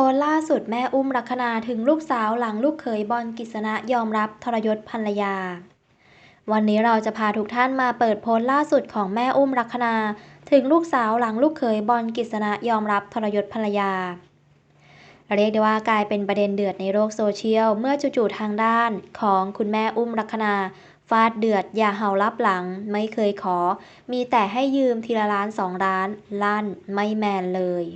พสต์ล่าสุดแม่อุ้มลักษณาถึงลูกสาวหลังลูกเขยบอลกิษณะยอมรับทรยศภรรยา วันนี้เราจะพาทุกท่านมาเปิดโพสต์ล่าสุดของแม่อุ้มลักษณาถึงลูกสาวหลังลูกเขยบอลกิษณะยอมรับทรยศภรรยา เรียกได้ว่ากลายเป็นประเด็นเดือดในโลกโซเชียล เมื่อจู่ๆทางด้านของคุณแม่อุ้มลักษณาฟาดเดือดอย่าเห่ารับหลัง ไม่เคยขอ มีแต่ให้ยืมทีละล้านสองล้าน ลั่นไม่แมนเลย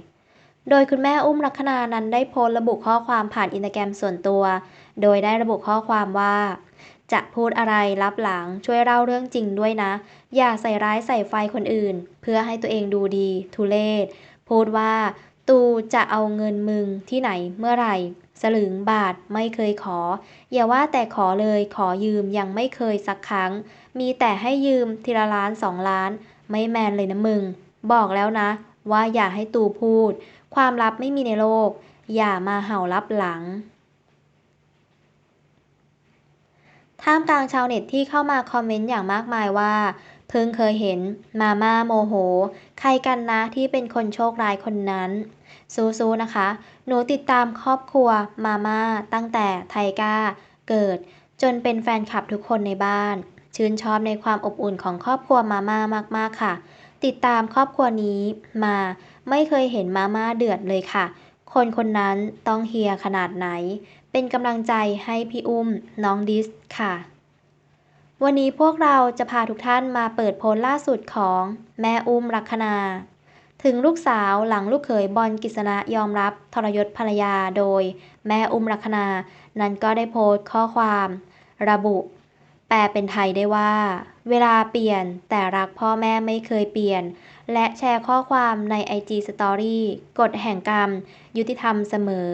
โดยคุณแม่อุ้มลักษณานั้นได้โพสต์ระบุข้อความผ่านอินสตาแกรมส่วนตัว โดยได้ระบุข้อความว่า จะพูดอะไรรับหลังช่วยเล่าเรื่องจริงด้วยนะ อย่าใส่ร้ายใส่ไฟคนอื่น เพื่อให้ตัวเองดูดี ทุเลศพูดว่า ตูจะเอาเงินมึงที่ไหนเมื่อไหร่ สลึงบาทไม่เคยขอ อย่าว่าแต่ขอเลยขอยืมยังไม่เคยสักครั้ง มีแต่ให้ยืมทีละล้านสองล้าน ไม่แมนเลยนะมึง บอกแล้วนะ ว่าอย่าให้ตูพูด ความลับไม่มีในโลก อย่ามาเห่ารับหลัง ท่ามกลางชาวเน็ตที่เข้ามาคอมเมนต์อย่างมากมายว่า เพิ่งเคยเห็นมาม่าโมโห ใครกันนะที่เป็นคนโชคร้ายคนนั้นสู้ๆนะคะ หนูติดตามครอบครัวมาม่าตั้งแต่ไทก้าเกิดจนเป็นแฟนคลับทุกคนในบ้าน ชื่นชอบในความอบอุ่นของครอบครัวมาม่ามาก ๆ ค่ะ ติดตามครอบครัวนี้มาไม่เคยเห็นมาม่าเดือดเลยค่ะ คนคนนั้นต้องเฮียขนาดไหน เป็นกำลังใจให้พี่อุ้มน้องดิสค่ะ วันนี้พวกเราจะพาทุกท่านมาเปิดโพลล่าสุดของแม่อุ้มลักษณาถึงลูกสาวหลังลูกเขยบอลกิษณะยอมรับทรยศภรรยาโดยแม่อุ้มลักษณานั้นก็ได้โพสต์ข้อความ ระบุ แปลเป็นไทยได้ว่า เวลาเปลี่ยนแต่รักพ่อแม่ไม่เคยเปลี่ยน และแชร์ข้อความใน IG Story กฎแห่งกรรม ยุติธรรมเสมอ